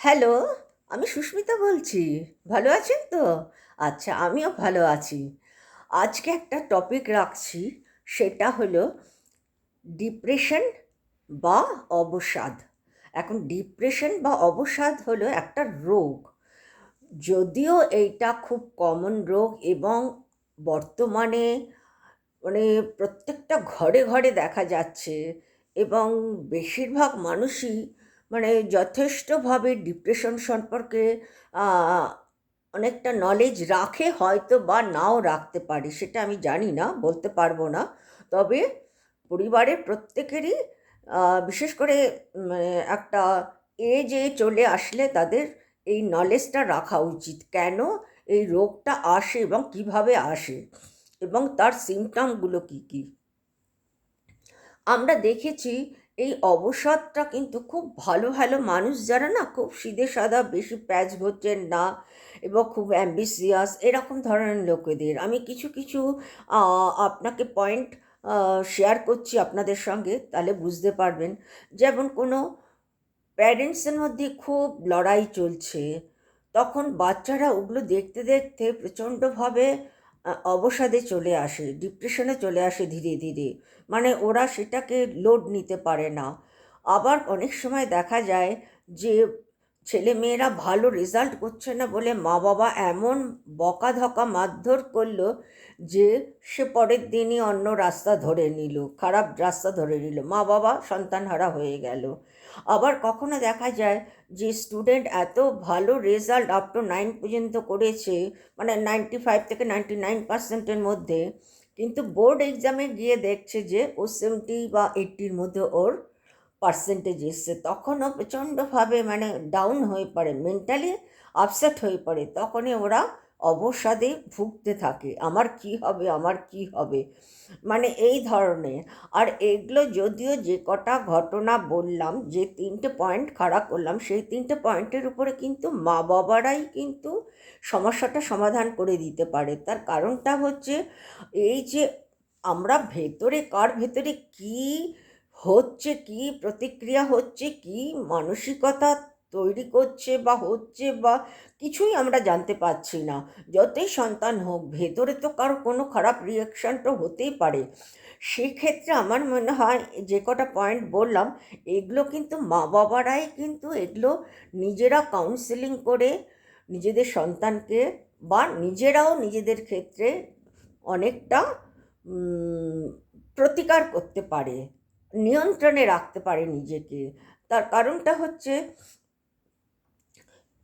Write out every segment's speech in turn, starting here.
Hello, আমি সুস্মিতা বলছি। ভালো আছেন তো? আচ্ছা আমিও ভালো আছি। আজকে একটা টপিক রাখছি, সেটা হলো ডিপ্রেশন বা অবসাদ। এখন ডিপ্রেশন বা অবসাদ হলো একটা রোগ। যদিও এইটা খুব কমন রোগ এবং বর্তমানে মানে প্রত্যেকটা ঘরে ঘরে দেখা যাচ্ছে এবং বেশিরভাগ মানুষই মানে যথেষ্টভাবে ডিপ্রেশন সম্পর্কে অনেকটা নলেজ রাখে হয়তো বা নাও রাখতে পারে, সেটা আমি জানি না, বলতে পারব না। তবে পরিবারের প্রত্যেকেরই বিশেষ করে মানে একটা এজে চলে আসলে তাদের এই নলেজটা রাখা উচিত, কেন এই রোগটা আসে এবং কীভাবে আসে এবং তার সিমটমগুলো কী কী। আমরা দেখেছি এই অবসাদটা কিন্তু খুব ভালো ভালো মানুষ যারা না খুব সিধে সাদা বেশি প্যাচ ভরছেন না এবং খুব অ্যাম্বিসিয়াস এরকম ধরনের লোকেদের। আমি কিছু কিছু আপনাকে পয়েন্ট শেয়ার করছি আপনাদের সঙ্গে, তাহলে বুঝতে পারবেন। যেমন কোনো প্যারেন্টসের মধ্যে খুব লড়াই চলছে, তখন বাচ্চারা ওগুলো দেখতে দেখতে প্রচণ্ডভাবে অবসাদে চলে আসে ডিপ্রেশনে চলে আসে ধীরে ধীরে। মানে ওরা সেটাকে লোড নিতে পারে না। আবার অনেক সময় দেখা যায় যে ছেলে মেয়েরা ভালো রেজাল্ট করছে না বলে মা বাবা এমন বকাধকা মারধর করল যে, সে পরের দিনই অন্য রাস্তা ধরে নিল, খারাপ রাস্তা ধরে নিল। মা বাবা সন্তানহারা হয়ে গেল। আবার কখনো দেখা যায় যে স্টুডেন্ট এত ভালো রেজাল্ট আপ টু নাইন পর্যন্ত করেছে মানে নাইনটি ফাইভ থেকে নাইনটি নাইন পার্সেন্টের মধ্যে। কিন্তু বোর্ড এক্সামে গিয়ে দেখছে যে ও সেভেন্টি বা এইট্টির মধ্যে ওর পার্সেন্টেজ এসছে। তখনও প্রচণ্ডভাবে মানে ডাউন হয়ে পড়ে মেন্টালি আপসেট হয়ে পড়ে। তখনই ওরা অবসাদে ভুগতে থাকে। আমার কি হবে, আমার কি হবে? মানে এই ধরনের। আর এগুলো যদিও যে কটা ঘটনা বললাম, যে তিনটে পয়েন্ট খাড়া করলাম, সেই তিনটে পয়েন্টের উপরে কিন্তু মা বাবারাই কিন্তু সমস্যাটা সমাধান করে দিতে পারে। তার কারণটা হচ্ছে, এই যে আমরা ভেতরে কার ভেতরে কি হচ্ছে, কি প্রতিক্রিয়া হচ্ছে, কি মানসিকতা তৈরি করছে বা হচ্ছে বা কিছুই আমরা জানতে পারছি না। যতই সন্তান হোক, ভেতরে তো কারও কোনো খারাপ রিয়াকশান তো হতেই পারে। সেক্ষেত্রে আমার মনে হয়, যে কটা পয়েন্ট বললাম, এগুলো কিন্তু মা বাবারাই কিন্তু এগুলো নিজেরা কাউন্সেলিং করে নিজেদের সন্তানকে বা নিজেরাও নিজেদের ক্ষেত্রে অনেকটা প্রতিকার করতে পারে, নিয়ন্ত্রণে রাখতে পারে নিজেকে। তার কারণটা হচ্ছে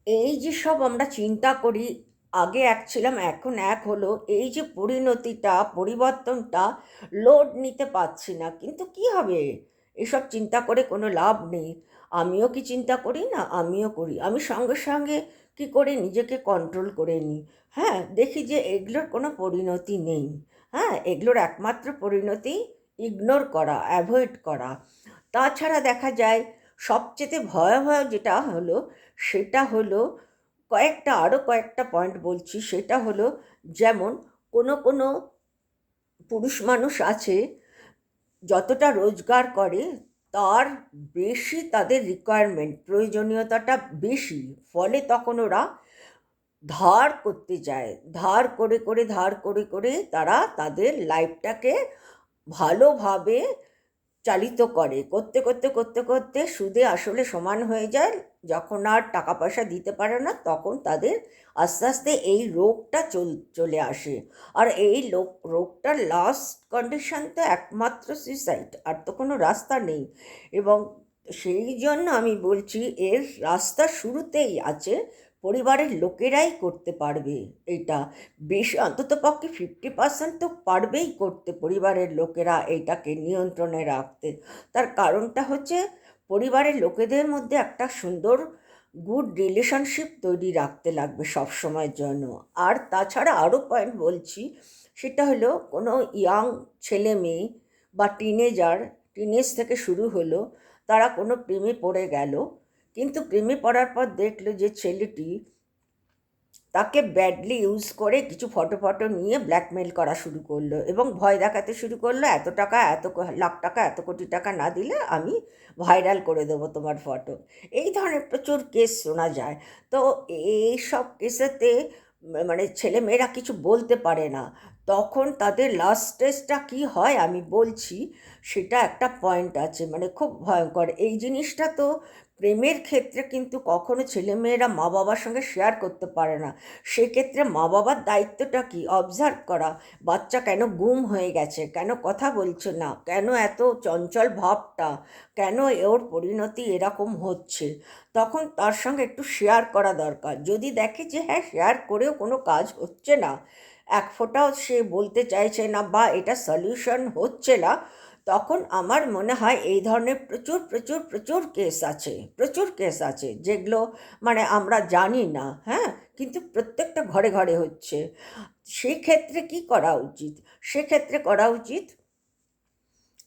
এই যে সব আমরা চিন্তা করি, আগে এক ছিলাম, এখন এক হলো, এই যে পরিণতিটা, পরিবর্তনটা লোড নিতে পারছি না, কিন্তু কি হবে? এসব চিন্তা করে কোনো লাভ নেই। আমিও কি চিন্তা করি না? আমিও করি। আমি সঙ্গে সঙ্গে কি করে? নিজেকে কন্ট্রোল করে নিই। হ্যাঁ দেখি যে এগুলোর কোনো পরিণতি নেই। হ্যাঁ এগুলোর একমাত্র পরিণতি ইগনোর করা অ্যাভয়েড করা। তাছাড়া দেখা যায়, সবচেয়ে ভয়াবহ যেটা হলো সেটা হলো কয়েকটা আরও কয়েকটা পয়েন্ট বলছি। সেটা হলো যেমন কোনো কোনো পুরুষ মানুষ আছে, যতটা রোজগার করে তার বেশি তাদের রিকোয়ারমেন্ট প্রয়োজনীয়তাটা বেশি। ফলে তখন ওরা ধার করতে যায়। ধার করে করে, ধার করে করে তারা তাদের লাইফটাকে ভালোভাবে চালিত করে। করতে করতে করতে করতে সুদে আসলে সমান হয়ে যায়। যখন আর টাকা পয়সা দিতে পারে না, তখন তাদের আস্তে আস্তে এই রোগটা চল, চলে আসে। আর এই লোক, রোগটার লাস্ট কন্ডিশন তো একমাত্র সুইসাইড আর তো কোনো রাস্তা নেই। এবং সেই জন্য আমি বলছি, এর রাস্তা শুরুতেই আছে, পরিবারের লোকেরাই করতে পারবে এটা। বেশি, অন্তত পক্ষে ফিফটি পার্সেন্ট তো পারবেই করতে, পরিবারের লোকেরা এইটাকে নিয়ন্ত্রণে রাখতে। তার কারণটা হচ্ছে পরিবারের লোকেদের মধ্যে একটা সুন্দর গুড রিলেশনশিপ তৈরি রাখতে লাগবে সব সময়ের জন্য। আর তাছাড়া আরও পয়েন্ট বলছি, সেটা হলো কোনো ইয়াং ছেলে মেয়ে বা টিনেজার টিনেজ থেকে শুরু হলো, তারা কোনো প্রেমে পড়ে গেল, কিন্তু প্রেমে পড়ার পর দেখল যে ছেলেটি তাকে ব্যাডলি ইউজ করে কিছু ফটো ফটো নিয়ে ব্ল্যাকমেল করা শুরু করল এবং ভয় দেখাতে শুরু করল, এত টাকা, এত লাখ টাকা, এত কোটি টাকা না দিলে আমি ভাইরাল করে দেবো তোমার ফটো এই ধরনের প্রচুর কেস শোনা যায়। তো এই সব কেসেতে মানে ছেলেমেয়েরা কিছু বলতে পারে না। তখন তাদের লাস্ট স্টেজটা কী হয় আমি বলছি, সেটা একটা পয়েন্ট আছে মানে খুব ভয়ঙ্কর। এই জিনিসটা তো প্রেমের ক্ষেত্রে কিন্তু কখনো ছেলেমেয়েরা মা বাবার সঙ্গে শেয়ার করতে পারে না। সেক্ষেত্রে মা বাবার দায়িত্বটা কি? অবজার্ভ করা। বাচ্চা কেন গুম হয়ে গেছে? কেন কথা বলছে না? কেন এত চঞ্চল ভাবটা? কেন ওর পরিণতি এরকম হচ্ছে? তখন তার সঙ্গে একটু শেয়ার করা দরকার। যদি দেখে যে হ্যাঁ শেয়ার করেও কোনো কাজ হচ্ছে না, এক ফোঁটাও সে বলতে চাইছে না বা এটা সলিউশন হচ্ছে না তখন আমার মনে হয় এই ধরনের প্রচুর প্রচুর প্রচুর কেস আছে, প্রচুর কেস আছে যেগুলো মানে আমরা জানি না হ্যাঁ? কিন্তু প্রত্যেকটা ঘরে ঘরে হচ্ছে। সেই ক্ষেত্রে কি করা উচিত? সেক্ষেত্রে করা উচিত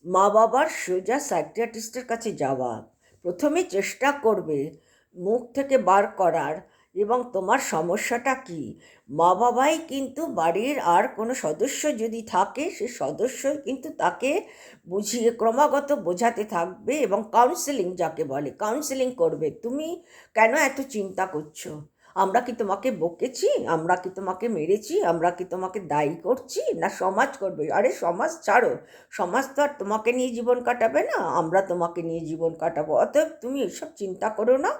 মা বাবার সোজা সাইকিয়াট্রিস্টের কাছে যাওয়া। প্রথমে চেষ্টা করবে মুখ থেকে বার করার। এবং তোমার সমস্যাটা কি? মা বাবাই কিন্তু বাড়ির আর কোনো সদস্য যদি থাকে, সে সদস্যই কিন্তু তাকে বুঝিয়ে ক্রমাগত বোঝাতে থাকবে এবং কাউন্সেলিং যাকে বলে কাউন্সেলিং করবে। তুমি কেন এত চিন্তা করছ? আমরা কি তোমাকে বকেছি? আমরা কি তোমাকে মেরেছি? আমরা কি তোমাকে দায়ী করছি? না সমাজ করবে? আরে সমাজ ছাড়ো। সমাজ তো আর তোমাকে নিয়ে জীবন কাটাবে না। আমরা তোমাকে নিয়ে জীবন কাটাবো। অতএব তুমি এসব চিন্তা করো না।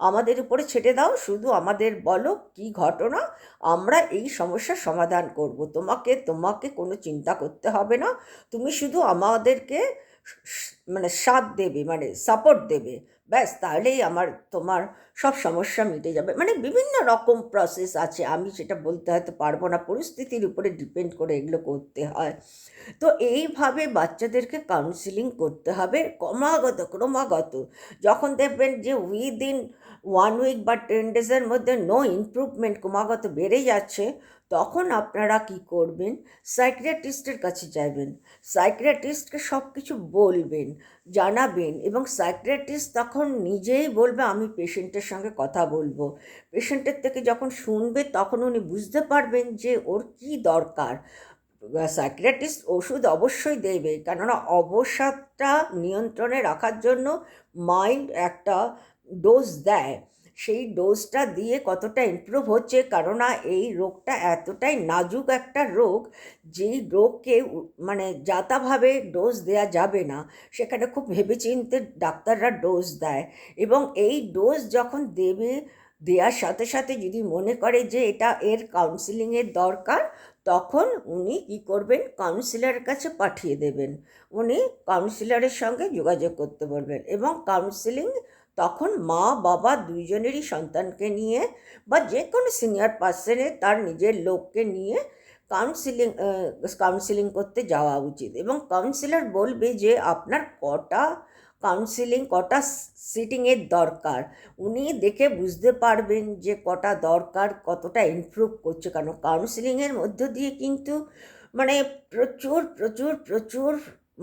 আমাদের উপরে ছেড়ে দাও, শুধু আমাদের বলো কি ঘটনা, আমরা এই সমস্যার সমাধান করব। তোমাকে তোমাকে কোনো চিন্তা করতে হবে না। তুমি শুধু আমাদেরকে মানে সাথ দেবে মানে সাপোর্ট দেবে। ব্যাস, তাহলেই আমার, তোমার সব সমস্যা মিটে যাবে। মানে বিভিন্ন রকম প্রসেস আছে। আমি সেটা বলতে হয়তো পারব না। পরিস্থিতির উপরে ডিপেন্ড করে এগুলো করতে হয়। তো এইভাবে বাচ্চাদেরকে কাউন্সিলিং করতে হবে ক্রমাগত ক্রমাগত। যখন দেখবেন যে উইদিন ওয়ান উইক বা টেন ডেজের মধ্যে নো ইমপ্রুভমেন্ট ক্রমাগত বেড়ে যাচ্ছে, তখন আপনারা কি করবেন? সাইকিয়াট্রিস্টের কাছে যাবেন। সাইকিয়াট্রিস্টকে সব কিছু বলবেন, জানাবেন এবং সাইকিয়াট্রিস্ট তখন নিজেই বলবে, আমি পেশেন্টের সঙ্গে কথা বলব। পেশেন্টের থেকে যখন শুনবে, তখন উনি বুঝতে পারবেন যে ওর কি দরকার। সাইকিয়াট্রিস্ট ওষুধ অবশ্যই দেবে, কেননা অবসাদটা নিয়ন্ত্রণে রাখার জন্য মাইন্ড একটা ডোজ দেয়, সেই ডোজটা দিয়ে কতটা ইমপ্রুভ হচ্ছে, কেননা এই রোগটা এতটাই নাজুক একটা রোগ, যেই রোগকে মানে যাতাভাবে ডোজ দেয়া যাবে না, সেখানে খুব ভেবেচিন্তে ডাক্তাররা ডোজ দেয়। এবং এই ডোজ যখন দেবে দেওয়ার সাথে সাথে যদি মনে করে যে এটা এর কাউন্সিলিংয়ের দরকার তখন উনি কী করবেন? কাউন্সিলরের কাছে পাঠিয়ে দেবেন। উনি কাউন্সিলরের সঙ্গে যোগাযোগ করতে বলবেন এবং কাউন্সিলিং তখন মা, বাবা দুইজনেরই সন্তানকে নিয়ে বা যে কোনো সিনিয়র পার্সনে তার নিজের লোককে নিয়ে কাউন্সিলিং কাউন্সিলিং করতে যাওয়া উচিত এবং কাউন্সিলর বলবে যে আপনার কটা কাউন্সিলিং কটা সিটিংয়ের দরকার। উনি দেখে বুঝতে পারবেন যে কটা দরকার, কতটা ইমপ্রুভ করছে। কারণ কাউন্সিলিংয়ের মধ্য দিয়ে কিন্তু মানে প্রচুর প্রচুর প্রচুর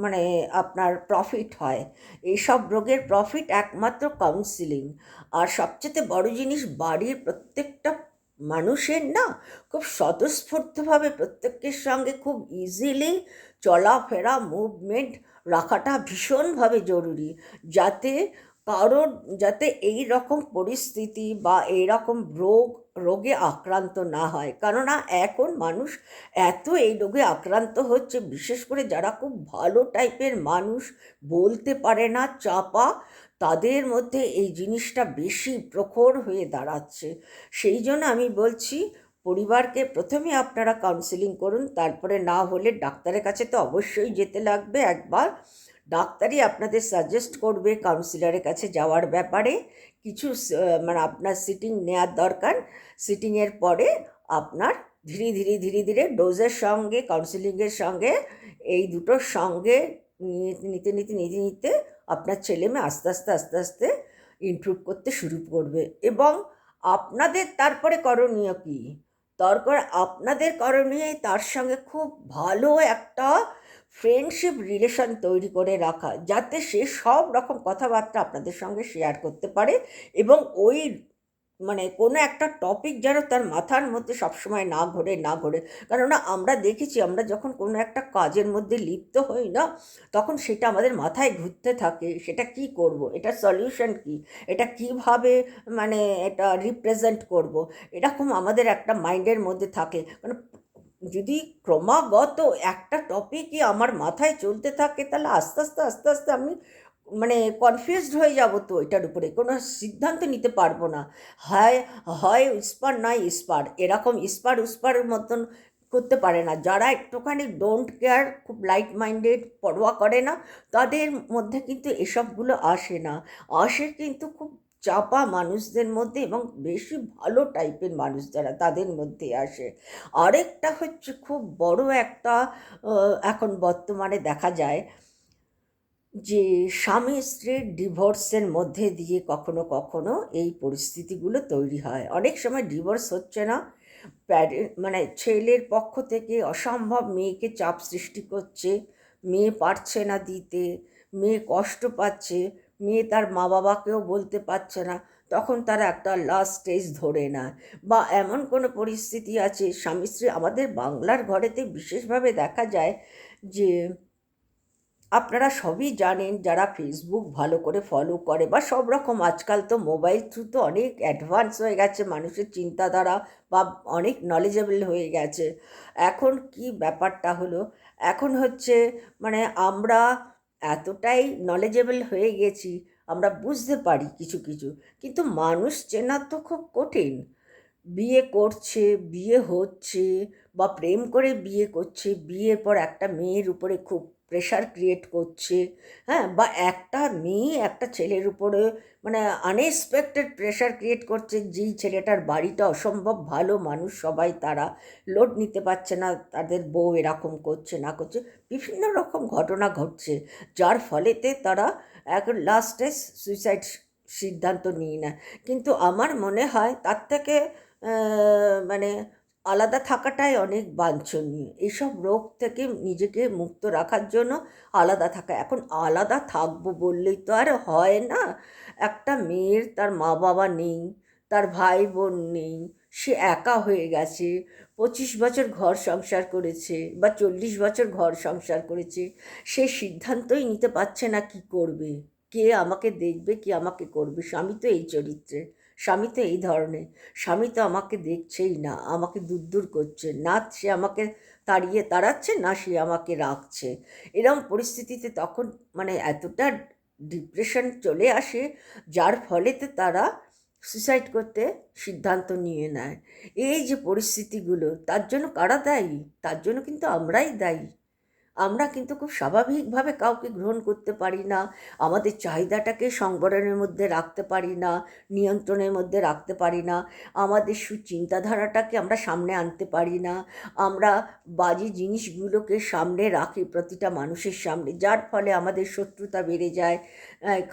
মানে আপনার প্রফিট হয়। এইসব রোগের প্রফিট একমাত্র কাউন্সিলিং আর সবচেয়ে বড় জিনিস, বাড়ির প্রত্যেকটা মানুষের না খুব স্বতঃস্ফূর্তভাবে প্রত্যেকের সঙ্গে খুব ইজিলি চলাফেরা মুভমেন্ট রাখাটা ভীষণভাবে জরুরি। যাতে কারোর, যাতে এই রকম পরিস্থিতি বা এই রকম রোগ, রোগে আক্রান্ত না হয়। কেননা এখন মানুষ এত এই রোগে আক্রান্ত হচ্ছে, বিশেষ করে যারা খুব ভালো টাইপের মানুষ, বলতে পারে না, চাপা, তাদের মধ্যে এই জিনিসটা বেশি প্রখর হয়ে দাঁড়াচ্ছে। সেই জন্য আমি বলছি পরিবারকে প্রথমে আপনারা কাউন্সিলিং করুন, তারপরে না হলে ডাক্তারের কাছে তো অবশ্যই যেতে লাগবে একবার। ডাক্তারই আপনাদের সাজেস্ট করবে কাউন্সিলরের কাছে যাওয়ার ব্যাপারে। কিছু মানে আপনার সিটিং নেওয়ার দরকার। সিটিংয়ের পরে আপনার ধীরে ধীরে ধীরে ধীরে ডোজের সঙ্গে কাউন্সিলিংয়ের সঙ্গে, এই দুটোর সঙ্গে নিতে নিতে নিতে নিতে আপনার ছেলে মেয়ে আস্তে আস্তে আস্তে আস্তে ইমপ্রুভ করতে শুরু করবে। এবং আপনাদের তারপরে করণীয় কী? দরকার আপনাদের কারণে তার সঙ্গে খুব ভালো একটা ফ্রেন্ডশিপ রিলেশন তৈরি করে রাখা, যাতে সে সব রকম কথাবার্তা আপনাদের সঙ্গে শেয়ার করতে পারে এবং ওই মানে কোনো একটা টপিক যেন তার মাথার মধ্যে সবসময় না ঘোরে না ঘোরে। কেননা আমরা দেখেছি, আমরা যখন কোনো একটা কাজের মধ্যে লিপ্ত হই না, তখন সেটা আমাদের মাথায় ঘুরতে থাকে, সেটা কি করব? এটা সলিউশন কি? এটা কীভাবে মানে এটা রিপ্রেজেন্ট করব? এরকম আমাদের একটা মাইন্ডের মধ্যে থাকে। মানে যদি ক্রমাগত একটা টপিকই আমার মাথায় চলতে থাকে, তাহলে আস্তে আস্তে আস্তে আস্তে আমি মানে কনফিউজড হয়ে যাব তো এটার উপরে। কোনো সিদ্ধান্ত নিতে পারব না। হয় হয় ইস্পার নয় ইস্পার এরকম ইস্পার উস্পারের মতন করতে পারে না। যারা একটুখানি ডোন্ট কেয়ার খুব লাইট মাইন্ডেড পরোয়া করে না, তাদের মধ্যে কিন্তু এসবগুলো আসে না। আসে কিন্তু খুব চাপা মানুষদের মধ্যে এবং বেশি ভালো টাইপের মানুষ যারা, তাদের মধ্যে আসে। আরেকটা হচ্ছে খুব বড় একটা এখন বর্তমানে দেখা যায় যে স্বামী স্ত্রীর ডিভোর্সের মধ্যে দিয়ে কখনো কখনো এই পরিস্থিতিগুলো তৈরি হয়। অনেক সময় ডিভোর্স হচ্ছে না। মানে ছেলের পক্ষ থেকে অসম্ভব মেয়েকে চাপ সৃষ্টি করছে। মেয়ে পারছে না দিতে, মেয়ে কষ্ট পাচ্ছে, মেয়ে তার মা বাবাকেও বলতে পারছে না। তখন তারা একটা লাস্ট স্টেজ ধরে না বা এমন কোনো পরিস্থিতি আছে, স্বামী স্ত্রী আমাদের বাংলার ঘরেতে বিশেষভাবে দেখা যায় যে আপনারা সবই জানেন যারা ফেসবুক ভালো করে ফলো করে বা সব রকম আজকাল তো মোবাইল থ্রু তো অনেক অ্যাডভান্স হয়ে গেছে, মানুষের চিন্তাধারা বা অনেক নলেজেবল হয়ে গেছে। এখন কি ব্যাপারটা হলো? এখন হচ্ছে মানে আমরা এতটাই নলেজেবল হয়ে গেছি, আমরা বুঝতে পারি কিছু কিছু। কিন্তু মানুষ চেনা তো খুব কঠিন। বিয়ে করছে, বিয়ে হচ্ছে বা প্রেম করে বিয়ে করছে, বিয়ের পর একটা মেয়ের উপরে খুব প্রেশার ক্রিয়েট করছে হ্যাঁ? বা একটা মেয়ে একটা ছেলের উপরে মানে আনএক্সপেক্টেড প্রেশার ক্রিয়েট করছে, যেই ছেলেটার বাড়িটা অসম্ভব ভালো মানুষ সবাই তারা লোড নিতে পারছে না, তাদের বউ এরকম করছে, না করছে, বিভিন্ন রকম ঘটনা ঘটছে, যার ফলেতে তারা এক লাস্টে সুইসাইড সিদ্ধান্ত নিয়ে নেয়। কিন্তু আমার মনে হয় তার থেকে মানে আলাদা থাকাটাই অনেক বাঞ্ছনীয়। এইসব রোগ থেকে নিজেকে মুক্ত রাখার জন্য আলাদা থাকা। এখন আলাদা থাকব বললেই তো আর হয় না। একটা মেয়ের তার মা বাবা নেই, তার ভাই বোন নেই, সে একা হয়ে গেছে, পঁচিশ বছর ঘর সংসার করেছে বা চল্লিশ বছর ঘর সংসার করেছে, সে সিদ্ধান্তই নিতে পারছে না কি করবে। কে আমাকে দেখবে, কি আমাকে করবে? স্বামী তো এই চরিত্রে। স্বামী তো এই ধরনের। স্বামী তো আমাকে দেখছেই না, আমাকে দূর দূর করছে। না সে আমাকে তাড়িয়ে তাড়াচ্ছে, না সে আমাকে রাখছে। এরকম পরিস্থিতিতে তখন মানে এতটা ডিপ্রেশন চলে আসে, যার ফলেতে তারা সুসাইড করতে সিদ্ধান্ত নিয়ে নেয়। এই যে পরিস্থিতিগুলো, তার জন্য কারা দায়ী? তার জন্য কিন্তু আমরাই দায়ী। আমরা কিন্তু খুব স্বাভাবিকভাবে কাউকে গ্রহণ করতে পারি না, আমাদের চাহিদাটাকে সংবরণের মধ্যে রাখতে পারি না, নিয়ন্ত্রণের মধ্যে রাখতে পারি না, আমাদের সুচিন্তাধারাটাকে আমরা সামনে আনতে পারি না, আমরা বাজে জিনিসগুলোকে সামনে রাখি প্রতিটা মানুষের সামনে, যার ফলে আমাদের শত্রুতা বেড়ে যায়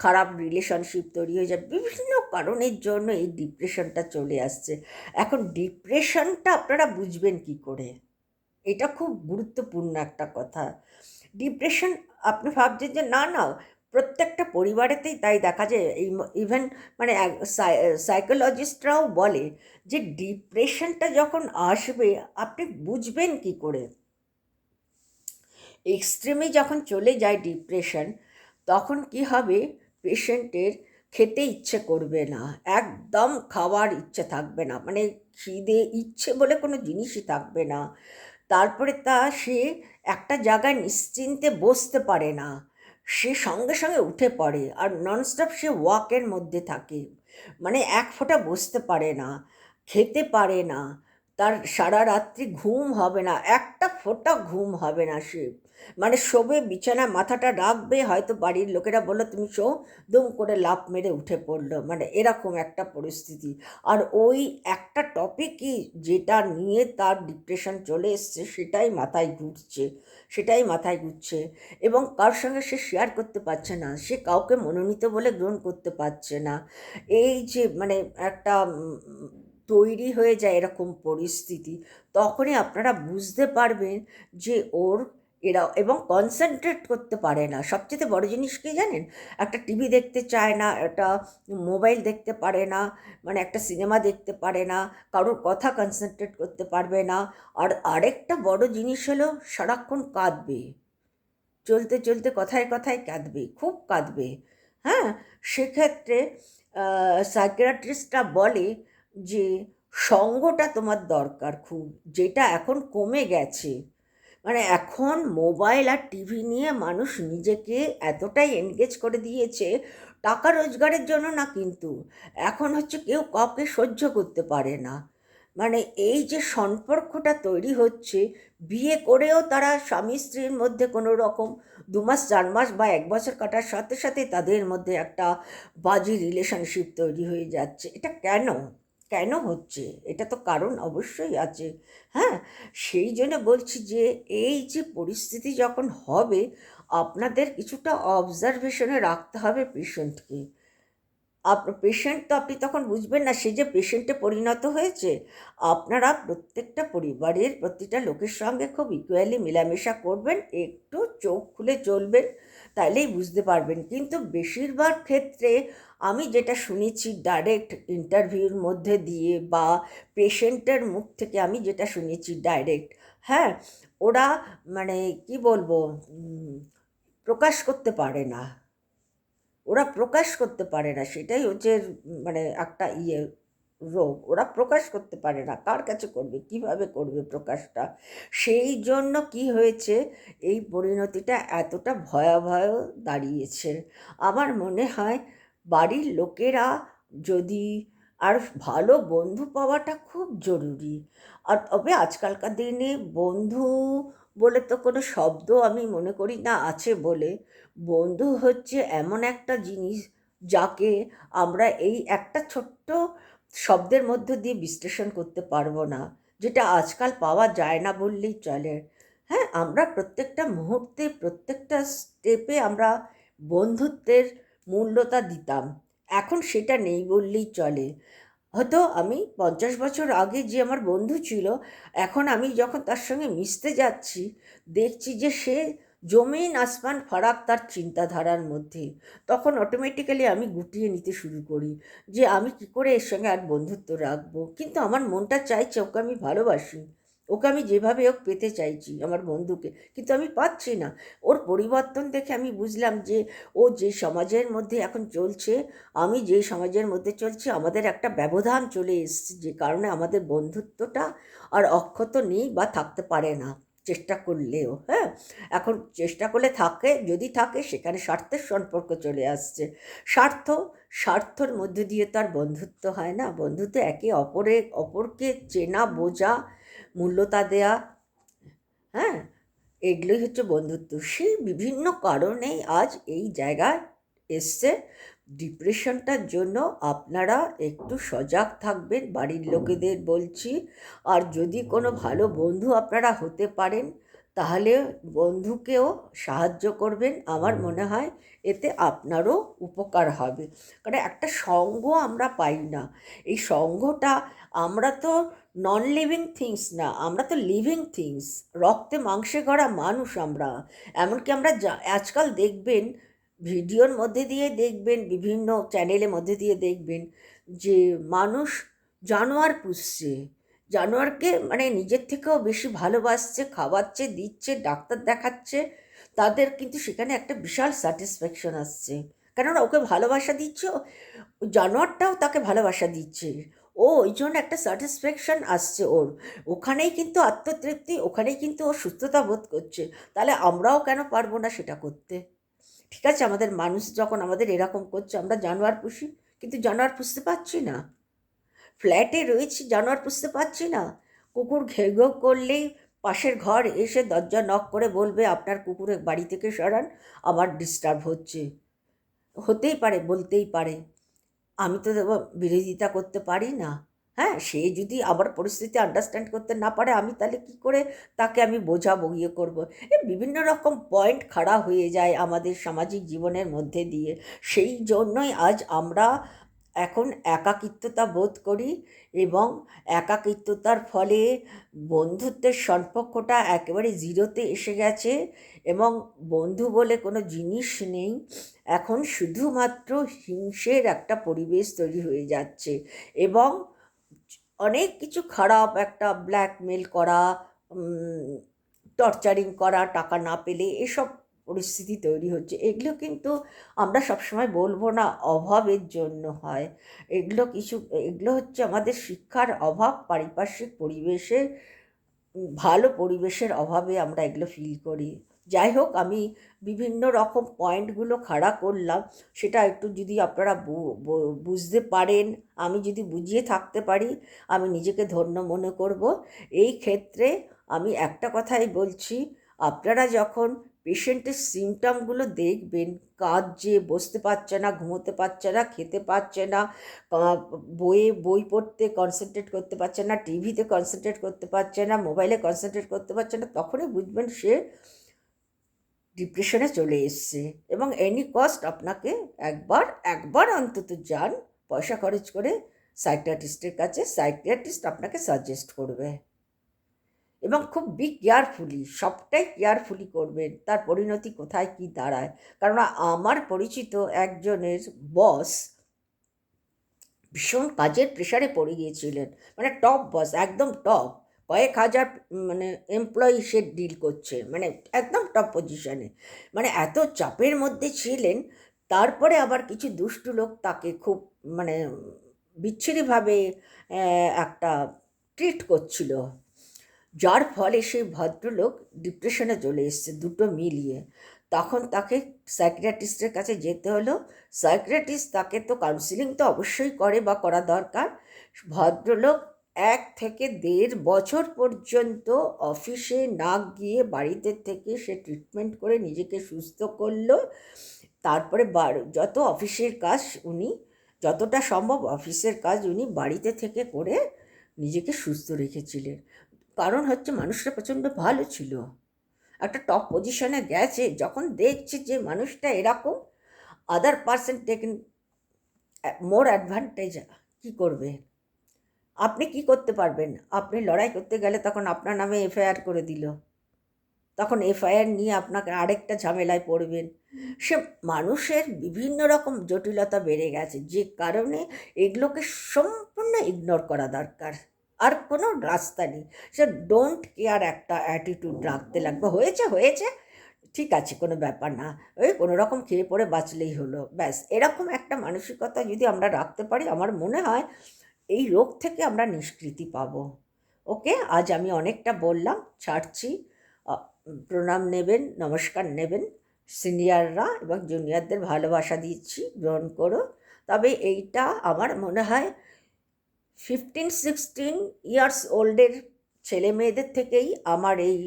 খারাপ রিলেশনশিপ তৈরি হয়ে যায়, বিভিন্ন কারণের জন্য এই ডিপ্রেশনটা চলে আসছে। এখন ডিপ্রেশনটা আপনারা বুঝবেন কি করে? এটা খুব গুরুত্বপূর্ণ একটা কথা। ডিপ্রেশন আপনি ভাবছেন যে, না না, প্রত্যেকটা পরিবারেতেই তাই দেখা যায়। এই ইভেন মানে সাইকোলজিস্টরাও বলে যে ডিপ্রেশনটা যখন আসবে, আপনি বুঝবেন কি করে? এক্সট্রিমে যখন চলে যায় ডিপ্রেশন তখন কি হবে? পেশেন্টের খেতে ইচ্ছে করবে না। একদম খাওয়ার ইচ্ছে থাকবে না। মানে খিদে, ইচ্ছে বলে কোনো জিনিসই থাকবে না। তারপরে তা সে একটা জায়গায় নিশ্চিন্তে বসতে পারে না। সে সঙ্গে সঙ্গে উঠে পড়ে আর ননস্টপ সে ওয়াকের মধ্যে থাকে। মানে এক ফোঁটা বসতে পারে না, খেতে পারে না, তার সারা রাত্রি ঘুম হবে না, একটা ফোঁটা ঘুম হবে না সে। মানে শোবে, বিছানায় মাথাটা রাখবে, হয়তো বাড়ির লোকেরা বলল, তুমি শো। দুম করে লাফ মেরে উঠে পড়ল। মানে এরকম একটা পরিস্থিতি। আর ওই একটা টপিকই যেটা নিয়ে তার ডিপ্রেশন চলে এসছে, সেটাই মাথায় ঘুরছে, সেটাই মাথায় ঘুরছে। এবং কার সঙ্গে সে শেয়ার করতে পারছে না, সে কাউকে মনোনীত বলে গ্রহণ করতে পারছে না। এই যে মানে একটা তৈরি হয়ে যায় এরকম পরিস্থিতি, তখনই আপনারা বুঝতে পারবেন যে ওর এরা এবং কনসেন্ট্রেট করতে পারে না। সবচেয়ে বড় জিনিস কি জানেন? একটা টিভি দেখতে চায় না, একটা মোবাইল দেখতে পারে না মানে একটা সিনেমা দেখতে পারে না, কারোর কথা কনসেন্ট্রেট করতে পারবে না। আর আরেকটা বড় জিনিস হলো, সারাক্ষণ কাঁদবে। চলতে চলতে কথায় কথায় কাঁদবে, খুব কাঁদবে। হ্যাঁ? সেক্ষেত্রে সাইকিয়াট্রিস্টরা বলে যে, সঙ্গটা তোমার দরকার খুব, যেটা এখন কমে গেছে। মানে এখন মোবাইল আর টিভি নিয়ে মানুষ নিজেকে এতটাই এনগেজ করে দিয়েছে, টাকা রোজগারের জন্য না কিন্তু। এখন হচ্ছে কেউ কাউকে সহ্য করতে পারে না। মানে এই যে সম্পর্কটা তৈরি হচ্ছে, বিয়ে করেও তারা স্বামী স্ত্রীর মধ্যে কোনো রকম দু মাস, চার মাস বা এক বছর কাটার সাথে সাথে তাদের মধ্যে একটা বাজে রিলেশনশিপ তৈরি হয়ে যাচ্ছে। এটা কেন? কেন হচ্ছে? এটা তো কারণ অবশ্যই আছে। হ্যাঁ সেই জন্য বলছি যে, এই যে পরিস্থিতি যখন হবে, আপনাদের কিছুটা অবজারভেশনে রাখতে হবে পেশেন্টকে আপ পেশেন্ট তো আপনি তখন বুঝবেন না, সে যে পেশেন্টে পরিণত হয়েছে, আপনারা প্রত্যেকটা পরিবারের প্রতিটা লোকের সঙ্গে খুব ইকুয়ালি মেলামেশা করবেন, একটু চোখ খুলে চলবেন তাইলেই বুঝতে পারবেন। কিন্তু বেশিরভাগ ক্ষেত্রে আমি যেটা শুনেছি ডাইরেক্ট ইন্টারভিউর মধ্যে দিয়ে বা পেশেন্টের মুখ থেকে আমি যেটা শুনেছি ডাইরেক্ট হ্যাঁ ওরা মানে কি বলব প্রকাশ করতে পারে না। ওরা প্রকাশ করতে পারে না। সেটাই হচ্ছে মানে একটা ইয়ে। রোগ, ওরা প্রকাশ করতে পারে না। কার কাছে করবে, কীভাবে করবে প্রকাশটা? সেই জন্য কি হয়েছে? এই পরিণতিটা এতটা ভয়াবহ দাঁড়িয়েছে। আমার মনে হয় বাড়ির লোকেরা যদি আর ভালো বন্ধু পাওয়াটা খুব জরুরি। আর তবে আজকালকার দিনে বন্ধু বলে তো কোনো শব্দ আমি মনে করি না, আছে বলে। বন্ধু হচ্ছে এমন একটা জিনিস যাকে আমরা এই একটা ছোট্ট শব্দের মধ্য দিয়ে বিশ্লেষণ করতে পারব না, যেটা আজকাল পাওয়া যায় না বললেই চলে। হ্যাঁ আমরা প্রত্যেকটা মুহূর্তে, প্রত্যেকটা স্টেপে আমরা বন্ধুত্বের মূল্যতা দিতাম। এখন সেটা নেই বললেই চলে। হয়তো আমি পঞ্চাশ বছর আগে যে আমার বন্ধু ছিল, এখন আমি যখন তার সঙ্গে মিশতে যাচ্ছি, দেখছি যে সে জমিন আসমান ফারাক তার চিন্তাধারার মধ্যে। তখন অটোমেটিক্যালি আমি গুটিয়ে নিতে শুরু করি যে আমি কী করে এর সঙ্গে আর বন্ধুত্ব রাখব। কিন্তু আমার মনটা চাইছে ওকে আমি ভালোবাসি। ওকে আমি যেভাবে হোক পেতে চাইছি আমার বন্ধুকে। কিন্তু আমি পাচ্ছি না। ওর পরিবর্তন দেখে আমি বুঝলাম যে ও যে সমাজের মধ্যে এখন চলছে, আমি যে সমাজের মধ্যে চলছি, আমাদের একটা ব্যবধান চলে এসছে যে কারণে আমাদের বন্ধুত্বটা আর অক্ষত নেই বা থাকতে পারে না। চেষ্টা করলেও হ্যাঁ? এখন চেষ্টা করলে থাকে, যদি থাকে সেখানে স্বার্থের সম্পর্ক চলে আসছে। স্বার্থ, স্বার্থর মধ্য দিয়ে তো আর বন্ধুত্ব হয় না। বন্ধুত্ব একে অপরে, অপরকে চেনা, বোঝা মূল্যতা দেয়া হ্যাঁ? এগুলোই হচ্ছে বন্ধুত্ব। সেই বিভিন্ন কারণেই আজ এই জায়গায় এসছে ডিপ্রেশনটার জন্য আপনারা একটু সজাগ থাকবেন, বাড়ির লোকেদের বলছি। আর যদি কোনো ভালো বন্ধু আপনারা হতে পারেন, তাহলে বন্ধুকেও সাহায্য করবেন। আমার মনে হয় এতে আপনারও উপকার হবে। কারণ একটা সঙ্গ আমরা পাই না। এই সঙ্গটা আমরা তো নন লিভিং থিংস না, আমরা তো লিভিং থিংস রক্তে মাংসে গড়া মানুষ আমরা। এমনকি আমরা আজকাল দেখবেন ভিডিওর মধ্যে দিয়ে দেখবেন, বিভিন্ন চ্যানেলের মধ্যে দিয়ে দেখবেন যে মানুষ জানোয়ার পুষছে। জানোয়ারকে মানে নিজের থেকেও বেশি ভালোবাসছে, খাওয়াচ্ছে, দিচ্ছে, ডাক্তার দেখাচ্ছে। তাদের কিন্তু সেখানে একটা বিশাল স্যাটিসফ্যাকশন আসছে। কেননা ওকে ভালোবাসা দিচ্ছ, জানোয়ারটাও তাকে ভালোবাসা দিচ্ছে। ও ওই জন্য একটা স্যাটিসফ্যাকশান আসছে ওর। ওখানেই কিন্তু আত্মতৃপ্তি, ওখানেই কিন্তু ও সুস্থতা বোধ করছে। তাহলে আমরাও কেন পারব না সেটা করতে? ঠিক আছে, আমাদের মানুষ যখন আমাদের এরকম করছে, আমরা জানোয়ার পুষি, কিন্তু জানোয়ার পুষতে পারছি না। ফ্ল্যাটে রয়েছি, জানোয়ার পুষতে পারছি না। কুকুর ঘে ঘেউ করলেই পাশের ঘর এসে দরজা নক করে বলবে, আপনার কুকুরের বাড়ি থেকে সরান, আমার ডিস্টার্ব হচ্ছে। হতেই পারে, বলতেই পারে। আমি তো বিরোধিতা করতে পারি না। হ্যাঁ সে যদি আমার পরিস্থিতি আন্ডারস্ট্যান্ড করতে না পারে, আমি তাহলে কি করে তাকে আমি বোঝাবো ইয়ে করব? এ বিভিন্ন রকম পয়েন্ট খাড়া হয়ে যায় আমাদের সামাজিক জীবনের মধ্যে দিয়ে। সেই জন্যই আজ আমরা এখন একাকিত্বতা বোধ করি এবং একাকিত্বতার ফলে বন্ধুত্বের সম্পর্কটা একেবারে জিরোতে এসে গেছে এবং বন্ধু বলে কোনো জিনিস নেই। এখন শুধুমাত্র হিংসের একটা পরিবেশ তৈরি হয়ে যাচ্ছে এবং অনেক কিছু খারাপ একটা ব্ল্যাকমেল করা টর্চারিং করা টাকা না পেলে এসব পরিস্থিতি তৈরি হচ্ছে। এগুলো কিন্তু আমরা সবসময় বলব না অভাবের জন্য হয়। এগুলো কিছু এগুলো হচ্ছে আমাদের শিক্ষার অভাব পারিপার্শ্বিক পরিবেশের উম, ভালো পরিবেশের অভাবে আমরা এগুলো ফিল করি। যাই হোক আমি বিভিন্ন রকম পয়েন্টগুলো খাড়া করলাম। সেটা একটু যদি আপনারা বুঝতে পারেন, আমি যদি বুঝিয়ে থাকতে পারি, আমি নিজেকে ধন্য মনে করব। এই ক্ষেত্রে আমি একটা কথাই বলছি, আপনারা যখন পেশেন্টের সিমটমগুলো দেখবেন কাঁদছে বসতে পারছে না, ঘুমোতে পারছে না, খেতে পারছে না বইয়ে বই পড়তে কনসেন্ট্রেট করতে পারছে না টিভিতে কনসেন্ট্রেট করতে পারছে না মোবাইলে কনসেন্ট্রেট করতে পারছে না, তখনই বুঝবেন সে ডিপ্রেশনে চলে এসছে এবং এনি কস্ট আপনাকে একবার একবার অন্তত যান পয়সা খরচ করে সাইকিয়াট্রিস্টের কাছে সাইকিয়াট্রিস্ট আপনাকে সাজেস্ট করবে। এবং খুব বি কেয়ারফুলি সবটাই কেয়ারফুলি করবেন, তার পরিণতি কোথায়, কি দাঁড়ায়। কারণ আমার পরিচিত একজনের বস ভীষণ কাজের প্রেশারে পড়ে গিয়েছিলেন মানে টপ বস একদম টপ কয়েক হাজার মানে এমপ্লয়ি সে ডিল করছে মানে একদম টপ পজিশনে মানে এত চাপের মধ্যে ছিলেন, তারপরে আবার কিছু দুষ্টু লোক তাকে খুব মানে বিচ্ছিরিভাবে একটা ট্রিট করছিল। যার ফলে সেই ভদ্রলোক ডিপ্রেশনে চলে এসছে, দুটো মিলিয়ে। তখন তাকে সাইকিয়াট্রিস্টের কাছে যেতে হলো। সাইকিয়াট্রিস্ট তাকে তো কাউন্সিলিং তো অবশ্যই করে বা করা দরকার। ভদ্রলোক এক থেকে দেড় বছর পর্যন্ত অফিসে না গিয়ে বাড়িতে থেকে সে ট্রিটমেন্ট করে নিজেকে সুস্থ করল। তারপরে যত অফিসের কাজ উনি, যতটা সম্ভব অফিসের কাজ উনি বাড়িতে থেকে করে নিজেকে সুস্থ রেখেছিলেন। কারণ হচ্ছে মানুষটা প্রচণ্ড ভালো ছিল। একটা টপ পজিশনে গেছে, যখন দেখছে যে মানুষটা এরকম other person taken more advantage কী করবে? আপনি কি করতে পারবেন? আপনি লড়াই করতে গেলে তখন আপনার নামে এফআইআর করে দিল। তখন এফআইআর নিয়ে আপনাকে আরেকটা ঝামেলায় পড়বেন। সে মানুষের বিভিন্ন রকম জটিলতা বেড়ে গেছে, যে কারণে এগুলোকে সম্পূর্ণ ইগনোর করা দরকার। আর কোনো রাস্তা নেই। সে ডোন্ট কেয়ার একটা অ্যাটিটিউড রাখতে লাগবে। হয়েছে হয়েছে, ঠিক আছে, কোনো ব্যাপার না। ওই কোনো রকম খেয়ে পড়ে বাঁচলেই হলো। ব্যাস, এরকম একটা মানসিকতা যদি আমরা রাখতে পারি, আমার মনে হয় এই রোগ থেকে আমরা নিষ্কৃতি পাবো। ওকে? আজ আমি অনেকটা বললাম, ছাড়ছি। প্রণাম নেবেন, নমস্কার নেবেন। সিনিয়ররা এবং জুনিয়রদের ভালোবাসা দিচ্ছি, গ্রহণ করো। তবে এইটা আমার মনে হয় ফিফটিন সিক্সটিন ইয়ার্স ওল্ডের ছেলে মেয়েদের থেকেই আমার এই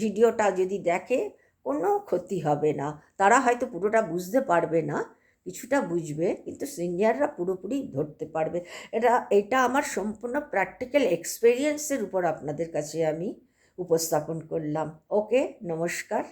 ভিডিওটা যদি দেখে কোনো ক্ষতি হবে না। তারা হয়তো পুরোটা বুঝতে পারবে না। কিছুটা বুঝবে, কিন্তু সিনিয়ররা পুরোপুরি ধরতে পারবে। এটা এটা আমার সম্পূর্ণ প্র্যাকটিক্যাল এক্সপেরিয়েন্সের উপর আপনাদের কাছে আমি উপস্থাপন করলাম। ওকে, নমস্কার।